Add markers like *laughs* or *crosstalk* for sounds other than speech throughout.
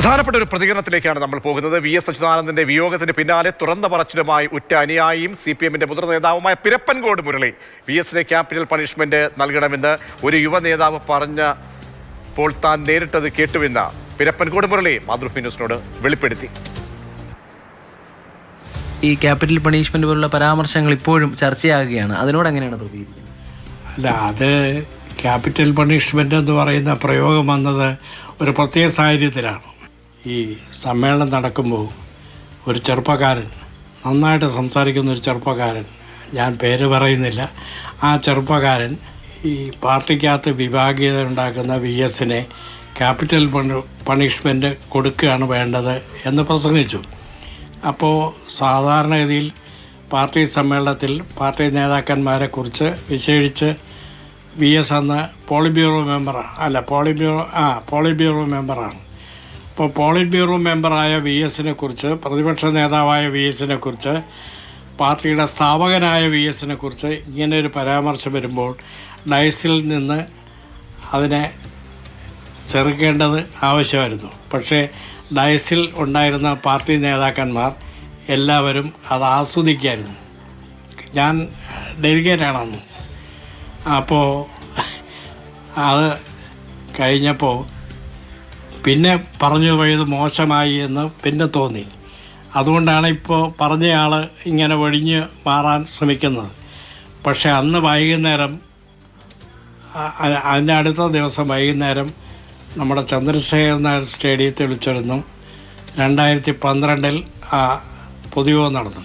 പ്രധാനപ്പെട്ട ഒരു പ്രതികരണത്തിലേക്കാണ് നമ്മൾ പോകുന്നത്. വി എസ് അച്യുതാനന്ദന്റെ വിയോഗത്തിന് പിന്നാലെ തുറന്ന പറച്ചിലുമായി ഉറ്റ അനുയായിയും സി പി എമ്മിന്റെ മുതിർന്ന നേതാവുമായ പിരപ്പൻകോട് മുരളി വി എസിന് ക്യാപിറ്റൽ പണിഷ്മെന്റ് നൽകണമെന്ന് ഒരു യുവ നേതാവ് പറഞ്ഞപ്പോൾ താൻ നേരിട്ടത് കേട്ടുവെന്ന് പിരപ്പൻകോട് മുരളി മാതൃഭൂമി ന്യൂസിനോട് വെളിപ്പെടുത്തി. ഈ ക്യാപിറ്റൽ പണിഷ്മെന്റ് പോലുള്ള പരാമർശങ്ങൾ ഇപ്പോഴും ചർച്ചയാകുകയാണ്. അതിനോട് എങ്ങനെയാണ് പ്രതികരിക്കുന്നത്? അല്ല അത് ക്യാപിറ്റൽ പണിഷ്മെന്റ് എന്ന് പറയുന്ന പ്രയോഗം വന്നത് ഒരു പ്രത്യേക സാഹചര്യത്തിലാണ്. ഈ സമ്മേളനം നടക്കുമ്പോൾ ഒരു ചെറുപ്പക്കാരൻ നന്നായിട്ട് സംസാരിക്കുന്ന ഒരു ചെറുപ്പക്കാരൻ ഞാൻ പേര് പറയുന്നില്ല ആ ചെറുപ്പക്കാരൻ ഈ പാർട്ടിക്കകത്ത് വിഭാഗീയത ഉണ്ടാക്കുന്ന വി എസിനെ ക്യാപിറ്റൽ പണിഷ്മെന്റ് കൊടുക്കുകയാണ് വേണ്ടത് എന്ന് പ്രസംഗിച്ചു. അപ്പോൾ സാധാരണഗതിയിൽ പാർട്ടി സമ്മേളനത്തിൽ പാർട്ടി നേതാക്കന്മാരെ കുറിച്ച് വിശേഷിച്ച് വി എസ് അന്ന് പോളിറ്റ് ബ്യൂറോ മെമ്പറാണ് അല്ല പോളിറ്റ് ബ്യൂറോ ആ പോളിബ്യൂറോ ബ്യൂറോ മെമ്പറാണ്. അപ്പോൾ പോളിറ്റ് ബ്യൂറോ മെമ്പറായ വി എസിനെ കുറിച്ച് പ്രതിപക്ഷ നേതാവായ വി എസിനെ കുറിച്ച് പാർട്ടിയുടെ സ്ഥാപകനായ വി എസിനെ കുറിച്ച് ഇങ്ങനെ ഒരു പരാമർശം വരുമ്പോൾ ഡൈസിൽ നിന്ന് അതിനെ ചെറുക്കേണ്ടത് ആവശ്യമായിരുന്നു. പക്ഷേ ഡയസിൽ ഉണ്ടായിരുന്ന പാർട്ടി നേതാക്കന്മാർ എല്ലാവരും അത് ആസ്വദിക്കായിരുന്നു. ഞാൻ ഡെലിഗേറ്റാണെന്ന് അപ്പോൾ അത് കഴിഞ്ഞപ്പോൾ പിന്നെ പറഞ്ഞു പോയത് മോശമായി എന്ന് പിന്നെ തോന്നി. അതുകൊണ്ടാണ് ഇപ്പോൾ പറഞ്ഞയാൾ ഇങ്ങനെ ഒഴിഞ്ഞ് മാറാൻ ശ്രമിക്കുന്നത്. പക്ഷേ അന്ന് വൈകുന്നേരം അതിന്റെ അടുത്ത ദിവസം വൈകുന്നേരം നമ്മുടെ ചന്ദ്രശേഖർ നായർ സ്റ്റേഡിയത്തിൽ വിളിച്ചിരുന്നു. രണ്ടായിരത്തി പന്ത്രണ്ടിൽ ആ പൊതുയോഗം നടന്നു.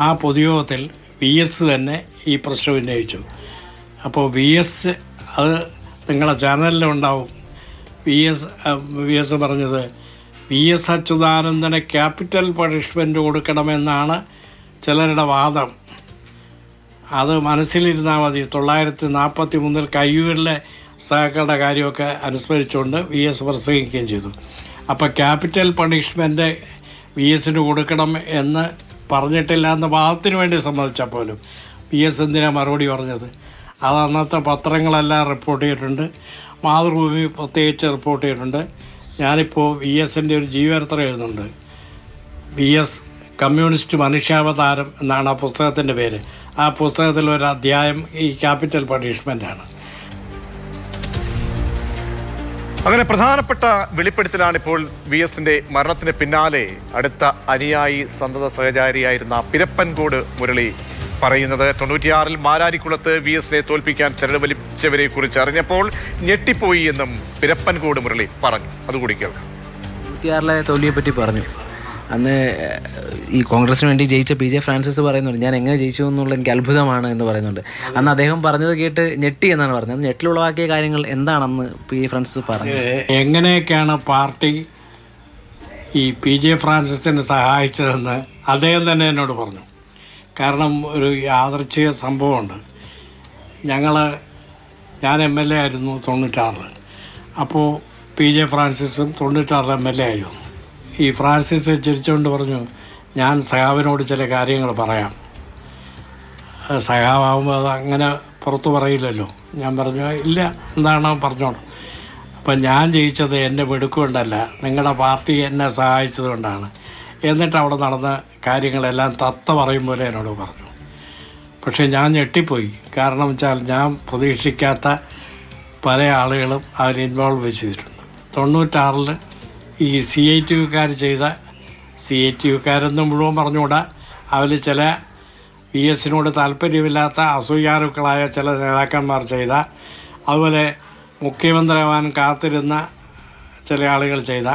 ആ പൊതുയോഗത്തിൽ വി എസ് തന്നെ ഈ പ്രശ്നം ഉന്നയിച്ചു. അപ്പോൾ വി എസ് അത് നിങ്ങളുടെ ചാനലിലുണ്ടാവും വി എസ് വി എസ് പറഞ്ഞത്. വി എസ് അച്യുതാനന്ദന് ക്യാപിറ്റൽ പണിഷ്മെന്റ് കൊടുക്കണമെന്നാണ് ചിലരുടെ വാദം. അത് മനസ്സിലിരുന്നാൽ മതി. തൊള്ളായിരത്തി നാൽപ്പത്തി മൂന്നിൽ കയ്യൂരിലെ സഹകരണ കാര്യമൊക്കെ അനുസ്മരിച്ചുകൊണ്ട് വി എസ് പ്രസംഗിക്കുകയും ചെയ്തു. അപ്പോൾ ക്യാപിറ്റൽ പണിഷ്മെന്റ് വി എസിന് കൊടുക്കണം എന്ന് പറഞ്ഞിട്ടില്ല എന്ന വാദത്തിന് വേണ്ടി സമ്മതിച്ചാൽ പോലും. വി എസ് എന്തിനാണ് മറുപടി പറഞ്ഞത്? അത് അന്നത്തെ പത്രങ്ങളെല്ലാം റിപ്പോർട്ട് ചെയ്തിട്ടുണ്ട്. മാതൃഭൂമി പ്രത്യേകിച്ച് റിപ്പോർട്ട് ചെയ്തിട്ടുണ്ട്. ഞാനിപ്പോൾ വി എസിന്റെ ഒരു ജീവചരിത്രം എഴുതുന്നുണ്ട്. വി എസ് കമ്മ്യൂണിസ്റ്റ് മനുഷ്യാവതാരം എന്നാണ് ആ പുസ്തകത്തിന്റെ പേര്. ആ പുസ്തകത്തിൽ ഒരു അധ്യായം ഈ ക്യാപിറ്റൽ പണിഷ്മെന്റാണ് അങ്ങനെ പ്രധാനപ്പെട്ട വെളിപ്പെടുത്തലാണ് ഇപ്പോൾ വി എസിന്റെ മരണത്തിന് പിന്നാലെ അടുത്ത അനുയായി സന്തത സഹചാരിയായിരുന്ന പിരപ്പൻകോട് മുരളി പറയുന്നത്. തൊണ്ണൂറ്റിയാറിൽ മാരാരിക്കുളത്ത് വി എസിനെ തോൽപ്പിക്കാൻ ചരട് വലിച്ചവരെ കുറിച്ച് അറിഞ്ഞപ്പോൾ ഞെട്ടിപ്പോയി എന്നും പിരപ്പൻകോട് മുരളി പറഞ്ഞു. അതുകൂടി കേൾക്കാം. തൊണ്ണൂറ്റിയാറിലെ തോൽവിയെ പറ്റി പറഞ്ഞു. അന്ന് ഈ കോൺഗ്രസിന് വേണ്ടി ജയിച്ച പി ജെ ഫ്രാൻസിസ് പറയുന്നുണ്ട് ഞാൻ എങ്ങനെ ജയിച്ചു എന്നുള്ള എനിക്ക് അത്ഭുതമാണ് എന്ന് പറയുന്നുണ്ട്. അന്ന് അദ്ദേഹം പറഞ്ഞത് കേട്ട് ഞെട്ടി എന്നാണ് പറഞ്ഞത്. ഞെട്ടിലുളവാക്കിയ കാര്യങ്ങൾ എന്താണെന്ന് പി ജെ ഫ്രാൻസിസ് പറഞ്ഞു? എങ്ങനെയൊക്കെയാണ് പാർട്ടി ഈ പി ജെ ഫ്രാൻസിസിനെ സഹായിച്ചതെന്ന് അദ്ദേഹം തന്നെ എന്നോട് പറഞ്ഞു. കാരണം ഒരു യാദർച്ഛിക സംഭവമുണ്ട്. ഞങ്ങൾ ഞാൻ എം എൽ എ ആയിരുന്നു തൊണ്ണൂറ്റാറിൽ അപ്പോൾ പി ജെ ഫ്രാൻസിസും തൊണ്ണൂറ്റാറിൽ എം എൽ എ ആയിരുന്നു. ഈ ഫ്രാൻസിസ് ചിരിച്ചുകൊണ്ട് പറഞ്ഞു ഞാൻ സഹാബിനോട് ചില കാര്യങ്ങൾ പറയാം. സഹാബാകുമ്പോൾ അത് അങ്ങനെ പുറത്തു പറയില്ലല്ലോ. ഞാൻ പറഞ്ഞു ഇല്ല എന്താണോ പറഞ്ഞോളൂ. അപ്പം ഞാൻ ജയിച്ചത് എന്റെ മിടുക്കുകൊണ്ടല്ല നിങ്ങളുടെ പാർട്ടി എന്നെ സഹായിച്ചത് കൊണ്ടാണ്. എന്നിട്ട് അവിടെ നടന്ന കാര്യങ്ങളെല്ലാം തത്ത പറയും പോലെ എന്നോട് പറഞ്ഞു. പക്ഷേ ഞാൻ ഞെട്ടിപ്പോയി. കാരണം വെച്ചാൽ ഞാൻ പ്രതീക്ഷിക്കാത്ത പല ആളുകളും അവർ ഇൻവോൾവ് ചെയ്തിട്ടുണ്ട്. തൊണ്ണൂറ്റാറിൽ ഈ സി ഐ ടി യുക്കാർ ചെയ്ത സി ഐ ടി യുക്കാരെന്ന് മുഴുവൻ പറഞ്ഞുകൂടാ. അവർ ചില വി എസിനോട് താല്പര്യമില്ലാത്ത അസൂയാരുക്കളായ ചില നേതാക്കന്മാർ ചെയ്ത അതുപോലെ മുഖ്യമന്ത്രിയാവാൻ കാത്തിരുന്ന ചില ആളുകൾ ചെയ്ത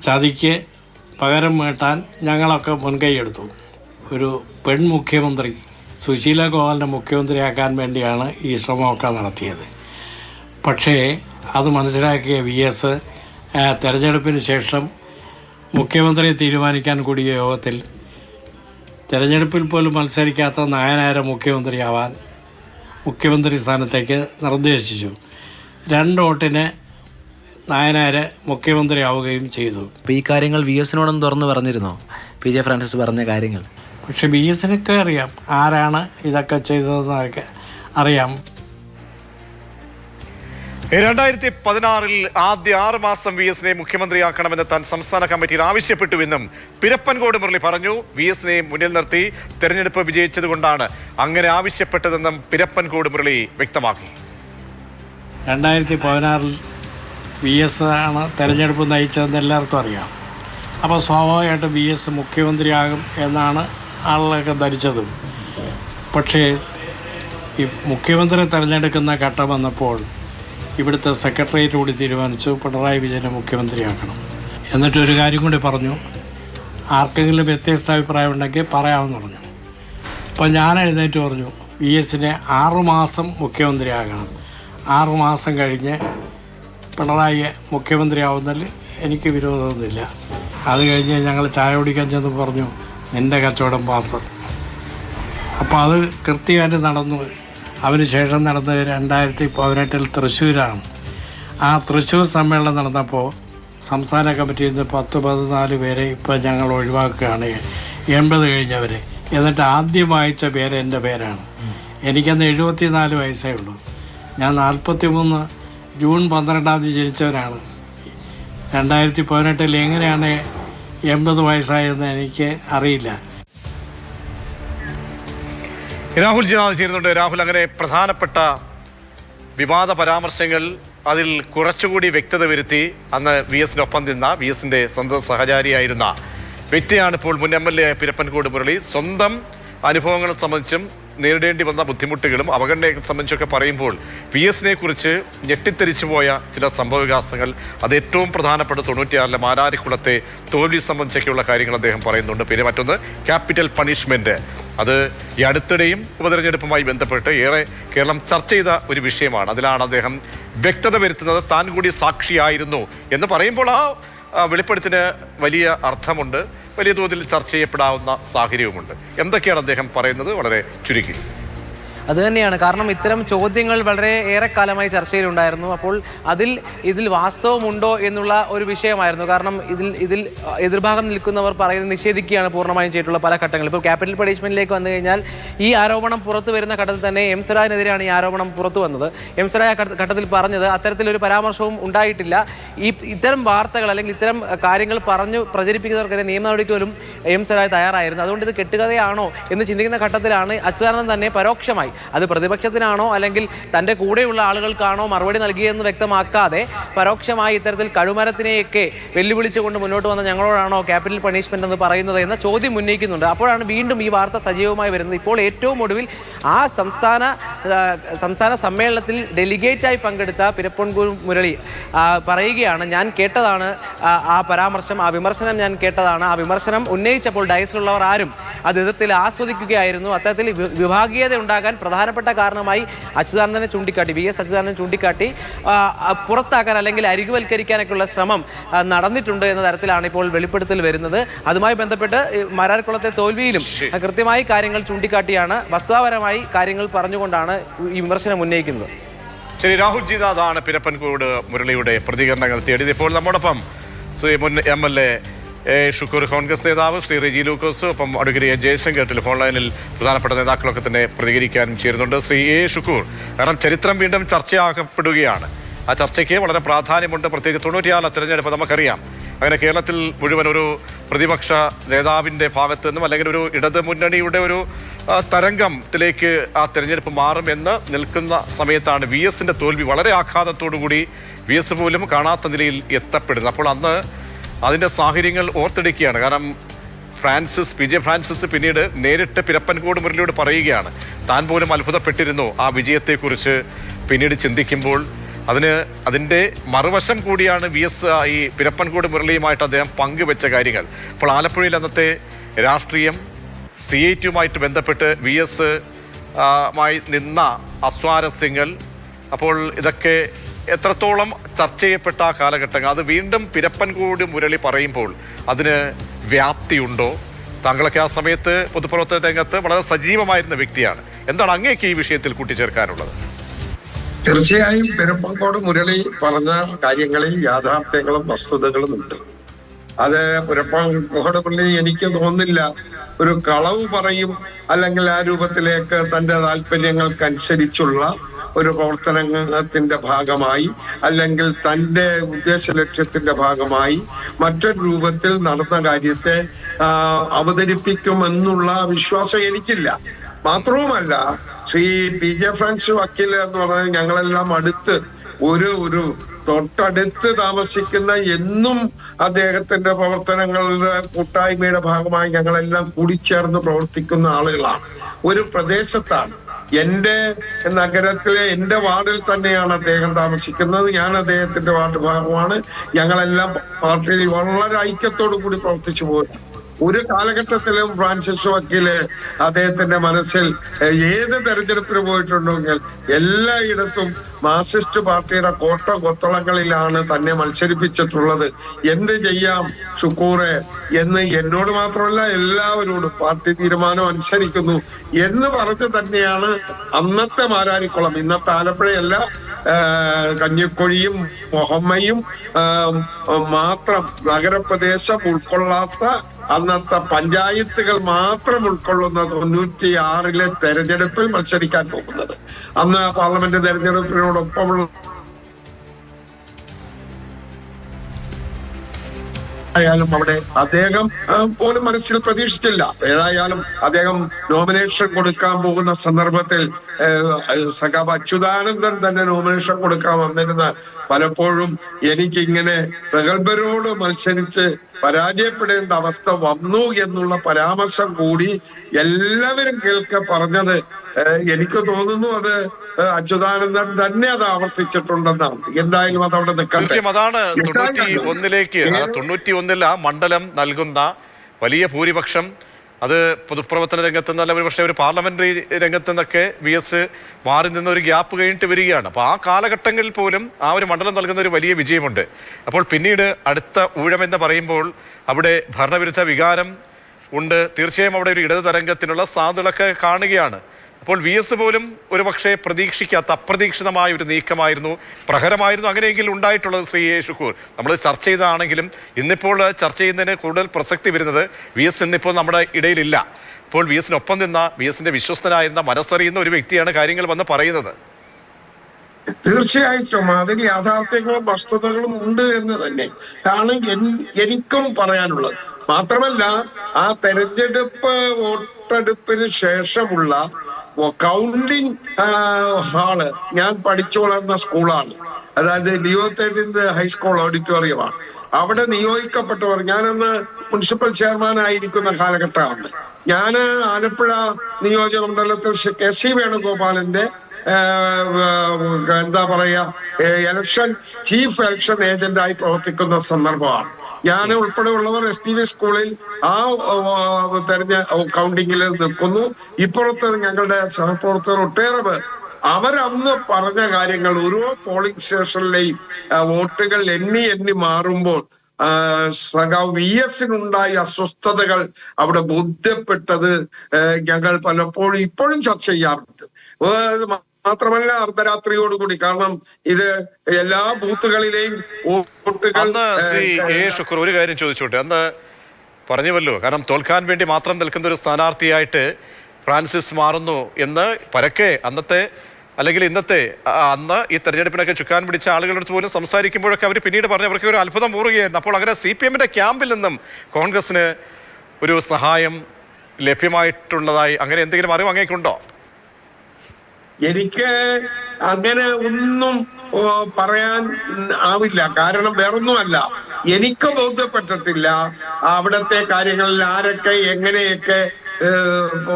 ചതിക്ക് പകരം വീട്ടാൻ ഞങ്ങളൊക്കെ മുൻകൈയെടുത്തു. ഒരു പെൺ മുഖ്യമന്ത്രി സുശീല ഗോപാലിനെ മുഖ്യമന്ത്രിയാക്കാൻ വേണ്ടിയാണ് ഈ ശ്രമമൊക്കെ നടത്തിയത്. പക്ഷേ അത് മനസ്സിലാക്കിയ വി എസ് തെരഞ്ഞെടുപ്പിന് ശേഷം മുഖ്യമന്ത്രിയെ തീരുമാനിക്കാൻ കൂടിയ യോഗത്തിൽ തിരഞ്ഞെടുപ്പിൽ പോലും മത്സരിക്കാത്ത നായനായര മുഖ്യമന്ത്രിയാവാൻ മുഖ്യമന്ത്രി സ്ഥാനത്തേക്ക് നിർദ്ദേശിച്ചു. രണ്ട് വോട്ടിന് നായനാര് മുഖ്യമന്ത്രിയാവുകയും ചെയ്തു. അപ്പോൾ ഈ കാര്യങ്ങൾ വി എസിനോടൊന്ന് തുറന്ന് പറഞ്ഞിരുന്നോ? പി ജെ ഫ്രാൻസിസ് പറഞ്ഞ കാര്യങ്ങൾ. പക്ഷെ ബി എസിനൊക്കെ അറിയാം ആരാണ് ഇതൊക്കെ ചെയ്തതെന്നൊക്കെ അറിയാം. രണ്ടായിരത്തി പതിനാറിൽ ആദ്യ ആറ് മാസം വി എസിനെ മുഖ്യമന്ത്രിയാക്കണമെന്ന് താൻ സംസ്ഥാന കമ്മിറ്റിയിൽ ആവശ്യപ്പെട്ടുവെന്നും പിരപ്പൻകോട് മുരളി പറഞ്ഞു. വി എസിനെ മുന്നിൽ നിർത്തി തെരഞ്ഞെടുപ്പ് വിജയിച്ചതുകൊണ്ടാണ് അങ്ങനെ ആവശ്യപ്പെട്ടതെന്നും പിരപ്പൻകോട് മുരളി വ്യക്തമാക്കി. രണ്ടായിരത്തി പതിനാറിൽ വി എസ് ആണ് തെരഞ്ഞെടുപ്പ് നയിച്ചതെന്ന് എല്ലാവർക്കും അറിയാം. അപ്പോൾ സ്വാഭാവികമായിട്ടും വി എസ് മുഖ്യമന്ത്രിയാകും എന്നാണ് ആളുകളൊക്കെ ധരിച്ചതും. പക്ഷേ ഈ മുഖ്യമന്ത്രി തിരഞ്ഞെടുക്കുന്ന ഘട്ടം വന്നപ്പോൾ ഇവിടുത്തെ സെക്രട്ടേറിയറ്റ് കൂടി തീരുമാനിച്ചു പിണറായി വിജയനെ മുഖ്യമന്ത്രിയാക്കണം. എന്നിട്ട് ഒരു കാര്യം കൂടി പറഞ്ഞു. ആർക്കെങ്കിലും വ്യത്യസ്ത അഭിപ്രായം ഉണ്ടെങ്കിൽ പറയാമെന്ന് പറഞ്ഞു. അപ്പോൾ ഞാൻ എഴുന്നേറ്റ് പറഞ്ഞു വി എസിനെ ആറുമാസം മുഖ്യമന്ത്രിയാകണം. ആറുമാസം കഴിഞ്ഞ് പിണറായി മുഖ്യമന്ത്രിയാവുന്നതിൽ എനിക്ക് വിരോധമൊന്നുമില്ല. അത് കഴിഞ്ഞ് ഞങ്ങൾ ചായ കുടിക്കാൻ ചെന്ന് പറഞ്ഞു നിന്റെ കച്ചവടം പാസ്. അപ്പോൾ അത് കൃത്യമായിട്ട് നടന്നു. അതിന് ശേഷം നടന്നത് രണ്ടായിരത്തി പതിനെട്ടിൽ തൃശ്ശൂരാണ്. ആ തൃശ്ശൂർ സമ്മേളനം നടന്നപ്പോൾ സംസ്ഥാന കമ്മിറ്റിയിൽ നിന്ന് പത്ത് പതിനാല് പേരെ ഇപ്പോൾ ഞങ്ങൾ ഒഴിവാക്കുകയാണ്. എൺപത് കഴിഞ്ഞവരെ. എന്നിട്ട് ആദ്യം വായിച്ച പേര് എന്റെ പേരാണ്. എനിക്കന്ന് എഴുപത്തിനാല് വയസ്സേ ഉള്ളൂ. ഞാൻ നാൽപ്പത്തി മൂന്ന് ജൂൺ പന്ത്രണ്ടാം തീയതി ജനിച്ചവരാണ്. രണ്ടായിരത്തി പതിനെട്ടിൽ എങ്ങനെയാണ് എൺപത് വയസ്സായതെന്ന് എനിക്ക് അറിയില്ല. രാഹുൽ ജിനാഥ് ചേരുന്നുണ്ട് രാഹുൽ അങ്ങനെ പ്രധാനപ്പെട്ട വിവാദ പരാമർശങ്ങൾ അതിൽ കുറച്ചുകൂടി വ്യക്തത വരുത്തി അന്ന് വി എസിനൊപ്പം നിന്ന വി എസിന്റെ സ്വന്തം സഹചാരിയായിരുന്ന വ്യക്തിയാണ് ഇപ്പോൾ മുൻ M L A Pirappancode Murali. സ്വന്തം അനുഭവങ്ങളെ സംബന്ധിച്ചും നേരിടേണ്ടി വന്ന ബുദ്ധിമുട്ടുകളും അവഗണനയെ സംബന്ധിച്ചൊക്കെ പറയുമ്പോൾ പി എസിനെ കുറിച്ച് ഞെട്ടിത്തെരിച്ചു പോയ ചില സംഭവവികാസങ്ങൾ അത് ഏറ്റവും പ്രധാനപ്പെട്ട തൊണ്ണൂറ്റിയാറിലെ മാരാരിക്കുളത്തെ തോൽവി സംബന്ധിച്ചൊക്കെയുള്ള കാര്യങ്ങൾ അദ്ദേഹം പറയുന്നുണ്ട്. പിന്നെ മറ്റൊന്ന് ക്യാപിറ്റൽ പണിഷ്മെന്റ്. അത് ഈ അടുത്തിടെയും ഉപതെരഞ്ഞെടുപ്പുമായി ബന്ധപ്പെട്ട് ഏറെ കേരളം ചർച്ച ചെയ്ത ഒരു വിഷയമാണ്. അതിലാണ് അദ്ദേഹം വ്യക്തത വരുത്തുന്നത് താൻ കൂടി സാക്ഷിയായിരുന്നു എന്ന് പറയുമ്പോൾ ആ വെളിപ്പെടുത്തിന് വലിയ അർത്ഥമുണ്ട്. വലിയ തോതിൽ ചർച്ച ചെയ്യപ്പെടാവുന്ന സാഹചര്യവുമുണ്ട്. എന്തൊക്കെയാണ് അദ്ദേഹം പറയുന്നത്? വളരെ ചുരുക്കി. അത് തന്നെയാണ് കാരണം ഇത്തരം ചോദ്യങ്ങൾ വളരെ ഏറെക്കാലമായി ചർച്ചയിലുണ്ടായിരുന്നു. അപ്പോൾ അതിൽ ഇതിൽ വാസ്തവമുണ്ടോ എന്നുള്ള ഒരു വിഷയമായിരുന്നു. കാരണം ഇതിൽ ഇതിൽ എതിർഭാഗം നിൽക്കുന്നവർ പറയുന്നത് നിഷേധിക്കുകയാണ് പൂർണമായും ചെയ്തിട്ടുള്ള പല ഘട്ടങ്ങളിൽ. ഇപ്പോൾ ക്യാപിറ്റൽ പണിഷ്മെന്റിലേക്ക് വന്നു കഴിഞ്ഞാൽ ഈ ആരോപണം പുറത്തു വരുന്ന ഘട്ടത്തിൽ തന്നെ എം സ്വരാജിനെതിരെയാണ് ഈ ആരോപണം പുറത്തു വന്നത്. എം സ്വരാജ് ഘട്ടത്തിൽ പറഞ്ഞത് അത്തരത്തിലൊരു പരാമർശവും ഉണ്ടായിട്ടില്ല. ഈ ഇത്തരം വാർത്തകൾ അല്ലെങ്കിൽ ഇത്തരം കാര്യങ്ങൾ പറഞ്ഞു പ്രചരിപ്പിക്കുന്നവർക്കെതിരെ നിയമ നടപടിക്ക് എം സ്വരാജ് തയ്യാറായിരുന്നു. അതുകൊണ്ട് ഇത് കെട്ടുകഥയാണോ എന്ന് ചിന്തിക്കുന്ന ഘട്ടത്തിലാണ് അച്യുതാനന്ദൻ തന്നെ പരോക്ഷമായി അത് പ്രതിപക്ഷത്തിനാണോ അല്ലെങ്കിൽ തന്റെ കൂടെയുള്ള ആളുകൾക്കാണോ മറുപടി നൽകിയെന്ന് വ്യക്തമാക്കാതെ പരോക്ഷമായി ഇത്തരത്തിൽ കഴുമരത്തിനെയൊക്കെ വെല്ലുവിളിച്ചുകൊണ്ട് മുന്നോട്ട് വന്ന ഞങ്ങളോടാണോ ക്യാപിറ്റൽ പണിഷ്മെന്റ് എന്ന് പറയുന്നത് എന്ന ചോദ്യം ഉന്നയിക്കുന്നുണ്ട്. അപ്പോഴാണ് വീണ്ടും ഈ വാർത്ത സജീവമായി വരുന്നത്. ഇപ്പോൾ ഏറ്റവും ഒടുവിൽ ആ സംസ്ഥാന സംസ്ഥാന സമ്മേളനത്തിൽ ഡെലിഗേറ്റായി പങ്കെടുത്ത പിരപ്പൊൻകൂർ മുരളി പറയുകയാണ് ഞാൻ കേട്ടതാണ് ആ പരാമർശം ആ വിമർശനം ഞാൻ കേട്ടതാണ്. ആ വിമർശനം ഉന്നയിച്ചപ്പോൾ ഡയസിലുള്ളവർ ആരും അത് എതിർത്തിൽ ആസ്വദിക്കുകയായിരുന്നു. അത്തരത്തിൽ വിഭാഗീയത ഉണ്ടാകാൻ പ്രധാനപ്പെട്ട കാരണമായി അച്യുതാനന്ദനെ ചൂണ്ടിക്കാട്ടി വി എസ് അച്യുതാനന്ദനെ ചൂണ്ടിക്കാട്ടി പുറത്താക്കാൻ അല്ലെങ്കിൽ അരികുവൽക്കരിക്കാനൊക്കെയുള്ള ശ്രമം നടന്നിട്ടുണ്ട് എന്ന തരത്തിലാണ് ഇപ്പോൾ വെളിപ്പെടുത്തൽ വരുന്നത്. അതുമായി ബന്ധപ്പെട്ട് മരാർക്കുളത്തെ തോൽവിയിലും കൃത്യമായി കാര്യങ്ങൾ ചൂണ്ടിക്കാട്ടിയാണ് വസ്തുതാപരമായി കാര്യങ്ങൾ പറഞ്ഞുകൊണ്ടാണ് ഈ വിമർശനം ഉന്നയിക്കുന്നത്. ശരി രാഹുൽ ജിനാഥാണ് പിരപ്പൻകോട് മുരളിയുടെ പ്രതികരണങ്ങൾ തേടിയത്. ഇപ്പോൾ നമ്മോടൊപ്പം ശ്രീ മുൻ M L A Shukkur Congress നേതാവ് ശ്രീ റിജി ലൂക്കോസ് ഒപ്പം അഡ്വക്കേറ്റ് ജയശങ്കർ ടെലിഫോൺ ലൈനിൽ പ്രധാനപ്പെട്ട നേതാക്കളൊക്കെ തന്നെ പ്രതികരിക്കാനും ചേരുന്നുണ്ട് ശ്രീ എ ഷുക്കൂർ കാരണം ചരിത്രം വീണ്ടും ചർച്ചയാക്കപ്പെടുകയാണ്. ആ ചർച്ചയ്ക്ക് വളരെ പ്രാധാന്യമുണ്ട്. പ്രത്യേകിച്ച് തൊണ്ണൂറ്റിയാല തെരഞ്ഞെടുപ്പ് നമുക്കറിയാം. അങ്ങനെ കേരളത്തിൽ മുഴുവൻ ഒരു പ്രതിപക്ഷ നേതാവിന്റെ ഭാഗത്ത് നിന്നും അല്ലെങ്കിൽ ഒരു ഇടത് മുന്നണിയുടെ ഒരു തരംഗത്തിലേക്ക് ആ തെരഞ്ഞെടുപ്പ് മാറുമെന്ന് നിൽക്കുന്ന സമയത്താണ് വി എസിന്റെ തോൽവി വളരെ ആഘാതത്തോടുകൂടി വി എസ് പോലും കാണാത്ത നിലയിൽ എത്തപ്പെടുന്നത്. അപ്പോൾ അന്ന് അതിന്റെ സാഹചര്യങ്ങൾ ഓർത്തെടുക്കുകയാണ്. കാരണം ഫ്രാൻസിസ് ജെ ഫ്രാൻസിസ് പിന്നീട് നേരിട്ട് പിരപ്പൻകോട് മുരളിയോട് പറയുകയാണ്. താൻ പോലും അത്ഭുതപ്പെട്ടിരുന്നു ആ വിജയത്തെക്കുറിച്ച് പിന്നീട് ചിന്തിക്കുമ്പോൾ. അതിന് അതിന്റെ മറുവശം കൂടിയാണ് വി എസ് ഈ പിരപ്പൻകോട് മുരളിയുമായിട്ട് അദ്ദേഹം പങ്കുവെച്ച കാര്യങ്ങൾ. അപ്പോൾ ആലപ്പുഴയിൽ അന്നത്തെ രാഷ്ട്രീയം സി ഐ ടിയുമായിട്ട് ബന്ധപ്പെട്ട് വി എസ് മായി നിന്ന അസ്വാരസ്യങ്ങൾ. അപ്പോൾ ഇതൊക്കെ എത്രത്തോളം ചർച്ച ചെയ്യപ്പെട്ട ആ കാലഘട്ടങ്ങൾ അത് വീണ്ടും പിരപ്പൻകോട് മുരളി പറയുമ്പോൾ അതിന് വ്യാപ്തിയുണ്ടോ? താങ്കളൊക്കെ ആ സമയത്ത് പൊതുപ്രവർത്തന രംഗത്ത് വളരെ സജീവമായിരുന്ന വ്യക്തിയാണ്. എന്താണ് അങ്ങേക്ക് ഈ വിഷയത്തിൽ കൂട്ടിച്ചേർക്കാനുള്ളത്? തീർച്ചയായും പിരപ്പൻകോട് മുരളി പറഞ്ഞ കാര്യങ്ങളിൽ യാഥാർത്ഥ്യങ്ങളും വസ്തുതകളും ഉണ്ട്. അത് പുരപ്പൻകോട് പുള്ളി എനിക്ക് തോന്നുന്നില്ല. ഒരു കളവ് പറയും അല്ലെങ്കിൽ ആ രൂപത്തിലേക്ക് തന്റെ താല്പര്യങ്ങൾക്കനുസരിച്ചുള്ള ഒരു പ്രവർത്തനത്തിന്റെ ഭാഗമായി അല്ലെങ്കിൽ തന്റെ ഉദ്ദേശ ലക്ഷ്യത്തിന്റെ ഭാഗമായി മറ്റൊരു രൂപത്തിൽ നടന്ന കാര്യത്തെ അവതരിപ്പിക്കുമെന്നുള്ള വിശ്വാസം എനിക്കില്ല. മാത്രവുമല്ല ശ്രീ പി ജെ ഫ്രാൻസ് വക്കീൽ എന്ന് പറഞ്ഞാൽ ഞങ്ങളെല്ലാം അടുത്ത് ഒരു ഒരു തൊട്ടടുത്ത് താമസിക്കുന്ന എന്നും അദ്ദേഹത്തിന്റെ പ്രവർത്തനങ്ങളുടെ കൂട്ടായ്മയുടെ ഭാഗമായി ഞങ്ങളെല്ലാം കൂടിച്ചേർന്ന് പ്രവർത്തിക്കുന്ന ആളുകളാണ്. ഒരു പ്രദേശത്താണ്. എന്റെ നഗരത്തിലെ എന്റെ വാർഡിൽ തന്നെയാണ് അദ്ദേഹം താമസിക്കുന്നത്. ഞാൻ അദ്ദേഹത്തിന്റെ വാർഡ് ഭാഗമാണ്. ഞങ്ങളെല്ലാം പാർട്ടിയിൽ വളരെ ഐക്യത്തോടു കൂടി പ്രവർത്തിച്ചു പോയി ഒരു കാലഘട്ടത്തിലും ഫ്രാൻസിസ് വക്കീൽ അദ്ദേഹത്തിന്റെ മനസ്സിൽ ഏത് തെരഞ്ഞെടുപ്പിന് പോയിട്ടുണ്ടെങ്കിൽ എല്ലായിടത്തും മാർസിസ്റ്റ് പാർട്ടിയുടെ കോട്ട കൊത്തളങ്ങളിലാണ് തന്നെ മത്സരിപ്പിച്ചിട്ടുള്ളത്. എന്ത് ചെയ്യാം ഷുക്കൂറെ എന്ന് എന്നോട് മാത്രമല്ല എല്ലാവരോടും പാർട്ടി തീരുമാനം അനുസരിക്കുന്നു എന്ന് പറഞ്ഞ് തന്നെയാണ് അന്നത്തെ മാരാരിക്കുളം. ഇന്നത്തെ ആലപ്പുഴയല്ല കഞ്ഞിക്കുഴിയും മൊഹമ്മയും മാത്രം നഗരപ്രദേശം ഉൾക്കൊള്ളാത്ത അന്നത്തെ പഞ്ചായത്തുകൾ മാത്രം ഉൾക്കൊള്ളുന്ന തൊണ്ണൂറ്റി ആറിലെ തെരഞ്ഞെടുപ്പിൽ മത്സരിക്കാൻ പോകുന്നത്. അന്ന് പാർലമെന്റ് തെരഞ്ഞെടുപ്പിനോടൊപ്പമുള്ള ആയാലും അവിടെ അദ്ദേഹം പോലും മനസ്സിൽ പ്രതീക്ഷിച്ചില്ല. ഏതായാലും അദ്ദേഹം നോമിനേഷൻ കൊടുക്കാൻ പോകുന്ന സന്ദർഭത്തിൽ സഖാബ് അച്യുതാനന്ദൻ തന്നെ നോമിനേഷൻ കൊടുക്കാൻ വന്നിരുന്ന പലപ്പോഴും എനിക്കിങ്ങനെ പ്രഗത്ഭരോട് മത്സരിച്ച് പരാജയപ്പെടേണ്ട അവസ്ഥ വന്നു എന്നുള്ള പരാമർശം കൂടി എല്ലാവരും കേൾക്ക പറഞ്ഞത് എനിക്ക് തോന്നുന്നു അത് അച്യുതാനന്ദൻ തന്നെ അത് ആവർത്തിച്ചിട്ടുണ്ടെന്നാണ്. എന്തായാലും അത് അവിടെ നിൽക്കട്ടെ. അതാണ് തൊണ്ണൂറ്റി ഒന്നിലേക്ക് തൊണ്ണൂറ്റി ഒന്നിൽ ആ മണ്ഡലം നൽകുന്ന വലിയ ഭൂരിപക്ഷം. അത് പൊതുപ്രവർത്തന രംഗത്ത് നിന്നല്ല ഒരു പക്ഷേ ഒരു പാർലമെന്ററി രംഗത്ത് നിന്നൊക്കെ വി എസ് മാറി നിന്ന ഒരു ഗ്യാപ്പ് കഴിഞ്ഞിട്ട് വരികയാണ്. അപ്പോൾ ആ കാലഘട്ടങ്ങളിൽ പോലും ആ ഒരു മണ്ഡലം നൽകുന്ന ഒരു വലിയ വിജയമുണ്ട്. അപ്പോൾ പിന്നീട് അടുത്ത ഊഴമെന്ന് പറയുമ്പോൾ അവിടെ ഭരണവിരുദ്ധ വികാരം ഉണ്ട്. തീർച്ചയായും അവിടെ ഒരു ഇടതു തരംഗത്തിനുള്ള സാധ്യതകളൊക്കെ കാണുകയാണ്. അപ്പോൾ വി എസ് പോലും ഒരു പക്ഷേ പ്രതീക്ഷിക്കാത്ത അപ്രതീക്ഷിതമായ ഒരു നീക്കമായിരുന്നു പ്രഹരമായിരുന്നു അങ്ങനെയെങ്കിൽ ഉണ്ടായിട്ടുള്ളത് ശ്രീ ഷുക്കൂർ. നമ്മൾ ചർച്ച ചെയ്തതാണെങ്കിലും ഇന്നിപ്പോൾ ചർച്ച ചെയ്യുന്നതിന് കൂടുതൽ പ്രസക്തി വരുന്നത് വി എസ് ഇന്നിപ്പോൾ നമ്മുടെ ഇടയിലില്ല. ഇപ്പോൾ വി എസിനൊപ്പം നിന്ന വി എസിന്റെ വിശ്വസ്തനായിരുന്ന മനസ്സറിയുന്ന ഒരു വ്യക്തിയാണ് കാര്യങ്ങൾ വന്ന് പറയുന്നത്. തീർച്ചയായിട്ടും അതിൽ യാഥാർത്ഥ്യങ്ങളും വസ്തുതകളും ഉണ്ട് എന്ന് തന്നെ ആണ് എനിക്കും പറയാനുള്ളത്. മാത്രമല്ല ആ തെരഞ്ഞെടുപ്പ് വോട്ടെടുപ്പിന് ശേഷമുള്ള കൗണ്ടിങ് ഹാൾ ഞാൻ പഠിച്ചു വളർന്ന സ്കൂളാണ്. അതായത് ലിയോ തേർട്ടീൻത് ഹൈസ്കൂൾ ഓഡിറ്റോറിയമാണ് അവിടെ നിയോഗിക്കപ്പെട്ടവർ ഞാനന്ന് മുനിസിപ്പൽ ചെയർമാൻ ആയിരിക്കുന്ന കാലഘട്ടമാണ്. ഞാൻ ആലപ്പുഴ നിയോജക മണ്ഡലത്തിൽ കെ സി വേണുഗോപാലിന്റെ എന്താ പറയാ എലക്ഷൻ ചീഫ് എലക്ഷൻ ഏജന്റായി പ്രവർത്തിക്കുന്ന സന്ദർഭമാണ്. ഞാൻ ഉൾപ്പെടെയുള്ളവർ എസ് ടി വി സ്കൂളിൽ ആ തെരഞ്ഞ കൗണ്ടിങ്ങിൽ നിൽക്കുന്നു. ഇപ്പുറത്ത് ഞങ്ങളുടെ സഹപ്രവർത്തകർ ഒട്ടേറെ പേർ. അവരന്ന് പറഞ്ഞ കാര്യങ്ങൾ ഓരോ പോളിംഗ് സ്റ്റേഷനിലെയും വോട്ടുകൾ എണ്ണി എണ്ണി മാറുമ്പോൾ സഖാവ് വി എസിനുണ്ടായ അസ്വസ്ഥതകൾ അവിടെ ബോധ്യപ്പെട്ടത് ഞങ്ങൾ പലപ്പോഴും ഇപ്പോഴും ചർച്ച ചെയ്യാറുണ്ട്. മാത്രമല്ല അർദ്ധരാത്രിയോടുകൂടി. കാരണം ഇത് എല്ലാ ബൂത്തുകളിലെയും വോട്ടുകൾ ശുക്ർ ഒരു കാര്യം ചോദിച്ചോട്ടെ. അന്ന് പറഞ്ഞുവല്ലോ കാരണം തോൽക്കാൻ വേണ്ടി മാത്രം നിൽക്കുന്ന ഒരു സ്ഥാനാർത്ഥിയായിട്ട് ഫ്രാൻസിസ് മാറുന്നു എന്ന് പരക്കെ അന്നത്തെ അല്ലെങ്കിൽ ഇന്നത്തെ അന്ന് ഈ തെരഞ്ഞെടുപ്പിനൊക്കെ ചുക്കാൻ പിടിച്ച ആളുകളുടെ അടുത്ത് പോലും സംസാരിക്കുമ്പോഴൊക്കെ അവർ പിന്നീട് പറഞ്ഞു അവർക്ക് ഒരു അത്ഭുതം ഊറുകയായിരുന്നു അപ്പോൾ അങ്ങനെ സി പി എമ്മിന്റെ ക്യാമ്പിൽ നിന്നും കോൺഗ്രസിന് ഒരു സഹായം ലഭ്യമായിട്ടുള്ളതായി അങ്ങനെ എന്തെങ്കിലും അറിവ് അങ്ങേക്കുണ്ടോ? എനിക്ക് അങ്ങനെ ഒന്നും പറയാൻ ആവില്ല. കാരണം വേറൊന്നുമല്ല. എനിക്ക് ബോധ്യപ്പെട്ടിട്ടില്ല അവിടത്തെ കാര്യങ്ങളിൽ ആരൊക്കെ എങ്ങനെയൊക്കെ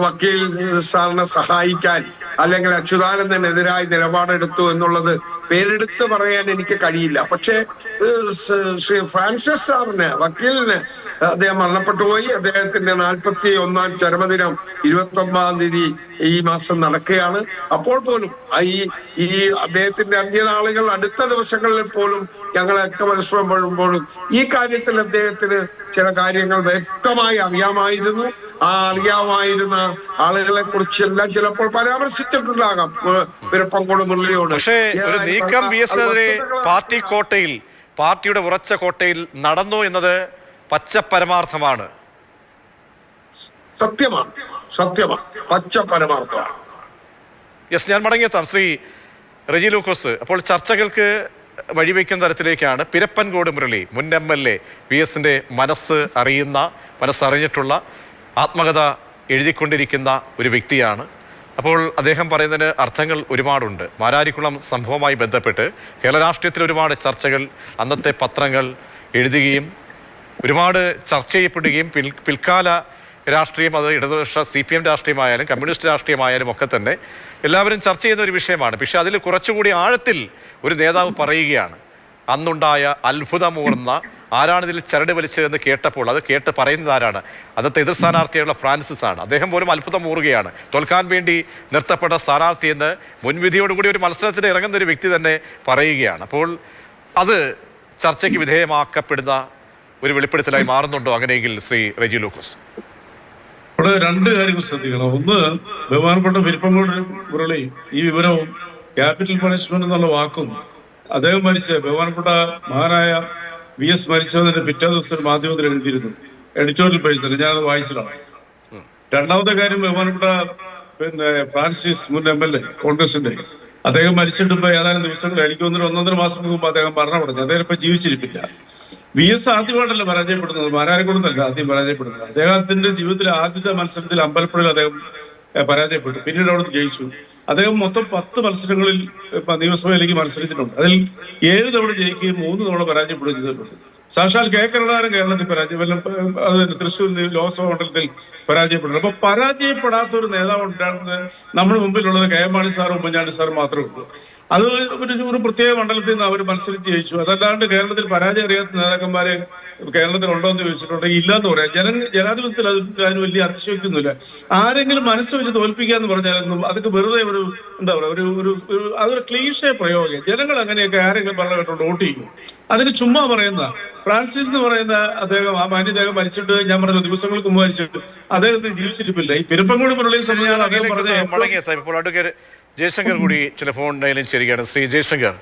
വക്കീൽ സാറിനെ സഹായിക്കാൻ അല്ലെങ്കിൽ അച്യുതാനന്ദനെതിരായി നിലപാടെടുത്തു എന്നുള്ളത് പേരെടുത്ത് പറയാൻ എനിക്ക് കഴിയില്ല. പക്ഷേ ഫ്രാൻസിസ് സാറിന് വക്കീലിന് അദ്ദേഹം മരണപ്പെട്ടു പോയി. അദ്ദേഹത്തിന്റെ നാൽപ്പത്തി ഒന്നാം ചരമദിനം ഇരുപത്തി ഒമ്പതാം തീയതി ഈ മാസം നടക്കുകയാണ്. അപ്പോൾ പോലും ഈ ഈ അദ്ദേഹത്തിന്റെ അന്ത്യനാളുകൾ അടുത്ത ദിവസങ്ങളിൽ പോലും ഞങ്ങളൊക്കെ പരസ്പരപ്പെടുമ്പോഴും ഈ കാര്യത്തിൽ അദ്ദേഹത്തിന് ചില കാര്യങ്ങൾ വ്യക്തമായി അറിയാമായിരുന്നു. ആ അറിയാമായിരുന്ന ആളുകളെ കുറിച്ചെല്ലാം ചിലപ്പോൾ പരാമർശിച്ചിട്ടുണ്ടാകാം. പിരപ്പങ്കോട് മുരളിയോട്. നീക്കം പാർട്ടി കോട്ടയിൽ പാർട്ടിയുടെ ഉറച്ച കോട്ടയിൽ നടന്നു എന്നത് പച്ച പരമാർത്ഥമാണ് സത്യമാണ് സത്യമാണ്. പച്ച പരമാർത്ഥമാണ് യെസ് ഞാൻ മടങ്ങിയെത്താം. ശ്രീ റെജി ലൂക്കോസ് അപ്പോൾ ചർച്ചകൾക്ക് വഴിവെക്കുന്ന തരത്തിലേക്കാണ് പിരപ്പൻകോട് മുരളി മുൻ എം എൽ എ വി എസിന്റെ മനസ്സ് അറിയുന്ന മനസ്സറിഞ്ഞിട്ടുള്ള ആത്മകഥ എഴുതിക്കൊണ്ടിരിക്കുന്ന ഒരു വ്യക്തിയാണ്. അപ്പോൾ അദ്ദേഹം പറയുന്നതിന് അർത്ഥങ്ങൾ ഒരുപാടുണ്ട്. മാരാരിക്കുളം സംഭവവുമായി ബന്ധപ്പെട്ട് കേരള രാഷ്ട്രീയത്തിൽ ഒരുപാട് ചർച്ചകൾ അന്നത്തെ പത്രങ്ങൾ എഴുതുകയും ഒരുപാട് ചർച്ച ചെയ്യപ്പെടുകയും പിൽ പിൽക്കാല രാഷ്ട്രീയം അത് ഇടതുപക്ഷ സി പി എം രാഷ്ട്രീയമായാലും കമ്മ്യൂണിസ്റ്റ് രാഷ്ട്രീയമായാലും ഒക്കെ തന്നെ എല്ലാവരും ചർച്ച ചെയ്യുന്ന ഒരു വിഷയമാണ്. പക്ഷെ അതിൽ കുറച്ചുകൂടി ആഴത്തിൽ ഒരു നേതാവ് പറയുകയാണ്. അന്നുണ്ടായ അത്ഭുതമൂർന്ന ആരാണിതിൽ ചരട് വലിച്ചതെന്ന് കേട്ടപ്പോൾ അത് കേട്ട് പറയുന്നത് ആരാണ്? അന്നത്തെ എതിർ സ്ഥാനാർത്ഥിയായുള്ള ഫ്രാൻസിസ് ആണ്. അദ്ദേഹം പോലും അത്ഭുതം മൂറുകയാണ്. തോൽക്കാൻ വേണ്ടി നിർത്തപ്പെട്ട സ്ഥാനാർത്ഥി എന്ന് മുൻവിധിയോടുകൂടി ഒരു മത്സരത്തിന് ഇറങ്ങുന്ന ഒരു വ്യക്തി തന്നെ പറയുകയാണ്. അപ്പോൾ അത് ചർച്ചയ്ക്ക് വിധേയമാക്കപ്പെടുന്ന ഒരു വെളിപ്പെടുത്തലായി മാറുന്നുണ്ടോ അങ്ങനെയെങ്കിൽ ശ്രീ റെജി ലൂക്കോസ്? ഇവിടെ രണ്ട് കാര്യങ്ങൾ ശ്രദ്ധിക്കണം. ഒന്ന് ബഹുമാനപ്പെട്ട പെരുപ്പങ്കോട് മുരളി ഈ വിവരവും ക്യാപിറ്റൽ പണിഷ്മെന്റ് എന്നുള്ള വാക്കും അദ്ദേഹം മരിച്ച ബഹുമാനപ്പെട്ട മഹാനായ വി എസ് മരിച്ചതിന്റെ പിറ്റേ ദിവസം മാധ്യമത്തിൽ എഴുതിയിരുന്നു. എഡിറ്റോറിയൽ പേജ് തന്നെ. ഞാനത് വായിച്ചതാണ് രണ്ടാമത്തെ കാര്യം ബഹുമാനപ്പെട്ട പിന്നെ ഫ്രാൻസിസ് മുൻ എം എൽ എ കോൺഗ്രസിന്റെ. അദ്ദേഹം മരിച്ചിട്ട് ഇപ്പൊ ഏതാനും ദിവസങ്ങൾ എനിക്ക് ഒന്നര ഒന്നൊന്നര മാസം മുമ്പ് അദ്ദേഹം പറഞ്ഞു അദ്ദേഹം ഇപ്പൊ ജീവിച്ചിരിപ്പില്ല. V S ആദ്യമായിട്ടല്ല പരാജയപ്പെടുന്നത്? മാരാരക്കുളത്തല്ല ആദ്യം പരാജയപ്പെടുന്നത്? അദ്ദേഹത്തിന്റെ ജീവിതത്തിലെ ആദ്യത്തെ മത്സരത്തിൽ അമ്പലപ്പുഴയിൽ അദ്ദേഹം പരാജയപ്പെട്ടു. പിന്നീട് അവിടുന്ന് ജയിച്ചു. അദ്ദേഹം മൊത്തം പത്ത് മത്സരങ്ങളിൽ നിയമസഭയിലേക്ക് മത്സരിച്ചിട്ടുണ്ട്. അതിൽ ഏഴ് തവണ ജയിക്കുകയും മൂന്ന് തവണ പരാജയപ്പെടുകയും ചെയ്തിട്ടുണ്ട്. സാക്ഷാൽ കെ കരുണാകരൻ കേരളത്തിൽ പരാജയം അത് തൃശ്ശൂർ ലോക്സഭാ മണ്ഡലത്തിൽ പരാജയപ്പെട്ടു അപ്പൊ പരാജയപ്പെടാത്ത ഒരു നേതാവ് ഉണ്ടാകുന്നത് നമ്മുടെ മുമ്പിലുള്ളത് കെ എം മാണി സാറും ഉമ്മൻചാണ്ടി സാറും മാത്രമേ ഉള്ളൂ. അത് ഒരു ഒരു പ്രത്യേക മണ്ഡലത്തിൽ നിന്ന് അവർ മത്സരിച്ച് ജയിച്ചു. അതല്ലാണ്ട് കേരളത്തിൽ പരാജയം അറിയാത്ത നേതാക്കന്മാരെ കേരളത്തിൽ ഉണ്ടോ എന്ന് ചോദിച്ചിട്ടുണ്ടെങ്കിൽ ഇല്ലെന്ന് പറയാം. ജന ജനാധിപത്യത്തിൽ അത് അതിന് വലിയ അതിശയോക്തിയൊന്നുമില്ല. ആരെങ്കിലും മനസ്സ് വെച്ച് തോൽപ്പിക്കാന്ന് പറഞ്ഞാലൊന്നും അതൊക്കെ വെറുതെ ഒരു എന്താ പറയുക ഒരു ഒരു ഒരു- അതൊരു ക്ലീഷ പ്രയോഗം. ജനങ്ങൾ അങ്ങനെയൊക്കെ ആരെങ്കിലും പറഞ്ഞ കേട്ടോണ്ട് വോട്ട് ചെയ്യും. അതിന് ചുമ്മാ പറയുന്ന ഫ്രാൻസിസ് എന്ന് പറയുന്ന അദ്ദേഹം ആ മാന്യദേഹം മരിച്ചിട്ട് ഞാൻ പറഞ്ഞ ദിവസങ്ങൾക്ക് മുമ്പ് മരിച്ചിട്ട് അദ്ദേഹത്തിന് ജീവിച്ചിരിപ്പില്ല. ഈ പെരുപ്പങ്കോട് മുരളിയെ സംബന്ധിച്ചാൽ അദ്ദേഹം പറഞ്ഞ ജയശങ്കർ കൂടി ചില ഫോൺ ലൈനിൽ ചേരുകയാണ്. ശ്രീ ജയശങ്കർ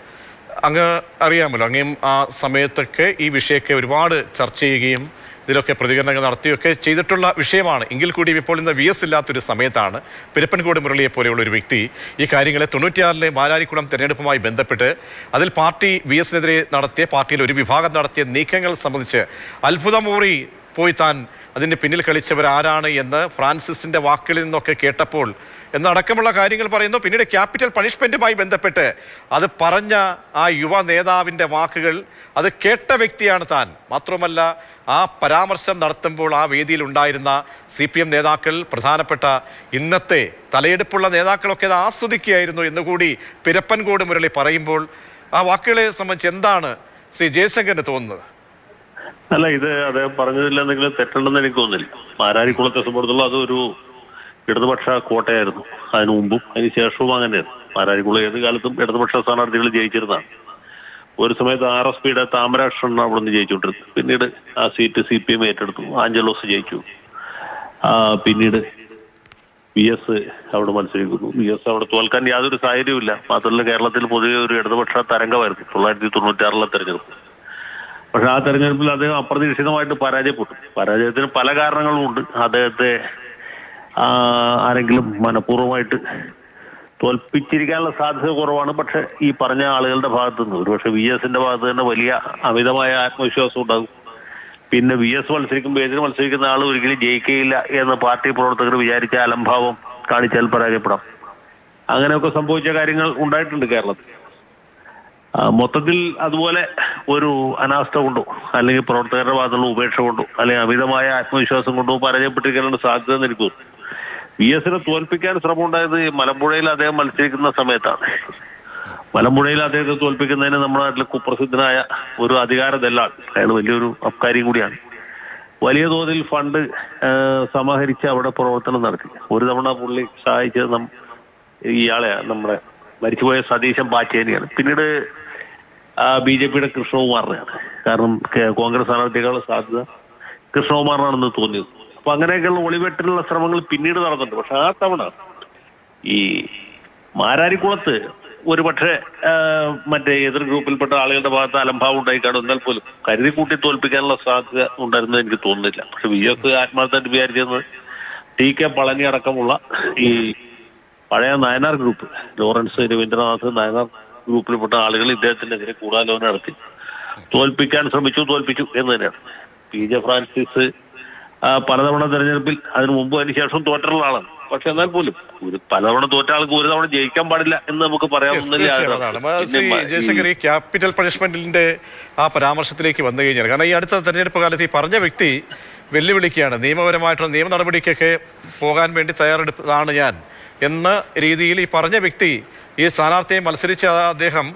അങ്ങ് അറിയാമല്ലോ അങ്ങയും ആ സമയത്തൊക്കെ ഈ വിഷയമൊക്കെ ഒരുപാട് ചർച്ച ചെയ്യുകയും ഇതിലൊക്കെ പ്രതികരണങ്ങൾ നടത്തിയൊക്കെ ചെയ്തിട്ടുള്ള വിഷയമാണ്. എങ്കിൽ കൂടിയും ഇപ്പോൾ ഇന്ന് വി എസ് ഇല്ലാത്തൊരു സമയത്താണ്. പെരുപ്പൻകോട് മുരളിയെ പോലെയുള്ള ഒരു വ്യക്തി ഈ കാര്യങ്ങളെ തൊണ്ണൂറ്റിയാറിലെ മാരാരിക്കുളം തെരഞ്ഞെടുപ്പുമായി ബന്ധപ്പെട്ട് അതിൽ പാർട്ടി വി എസിനെതിരെ നടത്തിയ പാർട്ടിയിൽ ഒരു വിഭാഗം നടത്തിയ നീക്കങ്ങൾ സംബന്ധിച്ച് അത്ഭുതമൂറി പോയി താൻ അതിന്റെ പിന്നിൽ കളിച്ചവർ ആരാണ് എന്ന് ഫ്രാൻസിസിന്റെ വാക്കുകളിൽ നിന്നൊക്കെ കേട്ടപ്പോൾ എന്നടക്കമുള്ള കാര്യങ്ങൾ പറയുന്നു. പിന്നീട് ക്യാപിറ്റൽ പണിഷ്മെന്റുമായി ബന്ധപ്പെട്ട് അത് പറഞ്ഞ ആ യുവ നേതാവിന്റെ വാക്കുകൾ അത് കേട്ട വ്യക്തിയാണ് താൻ. മാത്രമല്ല ആ പരാമർശം നടത്തുമ്പോൾ ആ വേദിയിൽ ഉണ്ടായിരുന്ന സി പി എം നേതാക്കൾ പ്രധാനപ്പെട്ട ഇന്നത്തെ തലയെടുപ്പുള്ള നേതാക്കളൊക്കെ അത് ആസ്വദിക്കുകയായിരുന്നു എന്നുകൂടി പിരപ്പൻകോട് മുരളി പറയുമ്പോൾ ആ വാക്കുകളെ സംബന്ധിച്ച് എന്താണ് ശ്രീ ജയശങ്കറിന് തോന്നുന്നത്? അല്ല ഇത് അദ്ദേഹം പറഞ്ഞതിൽ എന്തെങ്കിലും തെറ്റുണ്ടെന്ന് എനിക്ക് തോന്നുന്നില്ല മാരാരിക്കുളത്തെ സംബന്ധിച്ചുള്ള അതൊരു ഇടതുപക്ഷ കോട്ടയായിരുന്നു. അതിനു മുമ്പും അതിന് ശേഷവും അങ്ങനെയായിരുന്നു. മാരാരിക്കുളം ഏത് കാലത്തും ഇടതുപക്ഷ സ്ഥാനാർത്ഥികൾ ജയിച്ചിരുന്നതാണ്. ഒരു സമയത്ത് ആർ എസ് പിയുടെ താമരാഷ്ട്രൻ അവിടെ നിന്ന് ജയിച്ചുകൊണ്ടിരുന്നത് പിന്നീട് ആ സീറ്റ് സി പി എം ഏറ്റെടുത്തു. ആഞ്ചലോസ് ജയിച്ചു. പിന്നീട് വി എസ് അവിടെ മത്സരിക്കുന്നു. വി എസ് അവിടെ തോൽക്കാൻ യാതൊരു സാഹചര്യവുമില്ല. മാത്രമല്ല കേരളത്തിൽ പൊതുവെ ഒരു ഇടതുപക്ഷ തരംഗമായിരുന്നു. തൊള്ളായിരത്തി തൊണ്ണൂറ്റാറിലെ തെരഞ്ഞെടുപ്പ്. പക്ഷെ ആ തെരഞ്ഞെടുപ്പിൽ അദ്ദേഹം അപ്രതീക്ഷിതമായിട്ട് പരാജയപ്പെട്ടു. പരാജയത്തിന് പല കാരണങ്ങളും ഉണ്ട്. അദ്ദേഹത്തെ ആരെങ്കിലും മനഃപൂർവമായിട്ട് തോൽപ്പിച്ചിരിക്കാനുള്ള സാധ്യത കുറവാണ്. പക്ഷെ ഈ പറഞ്ഞ ആളുകളുടെ ഭാഗത്തു നിന്ന് ഒരുപക്ഷെ വി എസിന്റെ ഭാഗത്ത് തന്നെ വലിയ അമിതമായ ആത്മവിശ്വാസം ഉണ്ടാകും. പിന്നെ വി എസ് മത്സരിക്കുമ്പോൾ എതിര് മത്സരിക്കുന്ന ആൾ ഒരിക്കലും ജയിക്കുകയില്ല എന്ന് പാർട്ടി പ്രവർത്തകർ വിചാരിച്ച അലംഭാവം കാണിച്ചാൽ പരാജയപ്പെടാം. അങ്ങനെയൊക്കെ സംഭവിച്ച കാര്യങ്ങൾ ഉണ്ടായിട്ടുണ്ട് കേരളത്തിൽ. മൊത്തത്തിൽ അതുപോലെ ഒരു അനാസ്ഥ കൊണ്ടോ അല്ലെങ്കിൽ പ്രവർത്തകരുടെ ഭാഗത്തുള്ള ഉപേക്ഷ കൊണ്ടോ അല്ലെങ്കിൽ അമിതമായ ആത്മവിശ്വാസം കൊണ്ടോ പരാജയപ്പെട്ടിരിക്കാനുള്ള സാധ്യത തോന്നുന്നു. വി എസിനെ തോൽപ്പിക്കാൻ ശ്രമം ഉണ്ടായത് മലമ്പുഴയിൽ അദ്ദേഹം മത്സരിക്കുന്ന സമയത്താണ്. മലമ്പുഴയിൽ അദ്ദേഹത്തെ തോൽപ്പിക്കുന്നതിന് നമ്മുടെ നാട്ടിൽ കുപ്രസിദ്ധനായ ഒരു അധികാര ദല്ലാൾ അയാൾ വലിയൊരു അബ്കാരിയും കൂടിയാണ്. വലിയ തോതിൽ ഫണ്ട് സമാഹരിച്ച് അവിടെ പ്രവർത്തനം നടത്തി. ഒരു തവണ പുള്ളി സഹായിച്ചത് നം- ഇയാളെയാണ് നമ്മുടെ മരിച്ചുപോയ സതീശൻ പാച്ചേനിയാണ് പിന്നീട് ബി ജെ പിയുടെ കൃഷ്ണകുമാറിനെയാണ്. കാരണം കോൺഗ്രസ് സ്ഥാനാർത്ഥികളുടെ സാധ്യത കൃഷ്ണകുമാറിനാണെന്ന് തോന്നിയത്. അപ്പൊ അങ്ങനെയൊക്കെയുള്ള ഒളിവെട്ടിനുള്ള ശ്രമങ്ങൾ പിന്നീട് നടന്നിട്ടുണ്ട്. പക്ഷെ ആ തവണ ഈ മാരാരിക്കുളത്ത് ഒരു പക്ഷേ മറ്റേ എതിർ ഗ്രൂപ്പിൽപ്പെട്ട ആളുകളുടെ ഭാഗത്ത് അലംഭാവം ഉണ്ടായി കാണും എന്നാൽ പോലും കരുതി കൂട്ടി തോൽപ്പിക്കാനുള്ള സാധ്യത ഉണ്ടായിരുന്നത് എനിക്ക് തോന്നുന്നില്ല. പക്ഷെ വി ആത്മാർത്ഥമായിട്ട് വിചാരിച്ചത് ടി കെ പളനി അടക്കമുള്ള ഈ പഴയ നയനാർ ഗ്രൂപ്പ് ലോറൻസ് രവീന്ദ്രനാഥ് നയനാർ ഗ്രൂപ്പിൽപ്പെട്ട ആളുകൾ ഇദ്ദേഹത്തിനെതിരെ ഗൂഢാലോചന നടത്തി. തോൽപ്പിക്കാൻ ശ്രമിച്ചു തോൽപ്പിച്ചു എന്ന് തന്നെയാണ്. പി ജെ ഫ്രാൻസിസ് പലതവണ തെരഞ്ഞെടുപ്പിൽ അതിനു മുമ്പ് അതിന് ശേഷം തോറ്റുള്ള ആളാണ്. പക്ഷെ എന്നാൽ പോലും ഒരു പലതവണ തോറ്റ ആൾക്ക് ഒരു തവണ ജയിക്കാൻ പാടില്ല എന്ന് നമുക്ക് പറയാവുന്നില്ല ക്യാപിറ്റൽ പണിഷ്മെന്റിന്റെ ആ പരാമർശത്തിലേക്ക് വന്നു കഴിഞ്ഞാൽ കാരണം ഈ അടുത്ത തെരഞ്ഞെടുപ്പ് കാലത്ത് ഈ പറഞ്ഞ വ്യക്തി വെല്ലുവിളിക്കുകയാണ്. നിയമപരമായിട്ടുള്ള നിയമ നടപടിക്കൊക്കെ പോകാൻ വേണ്ടി തയ്യാറെടുപ്പതാണ് ഞാൻ. എന്ന രീതിയിൽ ഈ പറഞ്ഞ വ്യക്തി ഈ സ്ഥാനാർത്ഥിയെ മത്സരിച്ച അദ്ദേഹം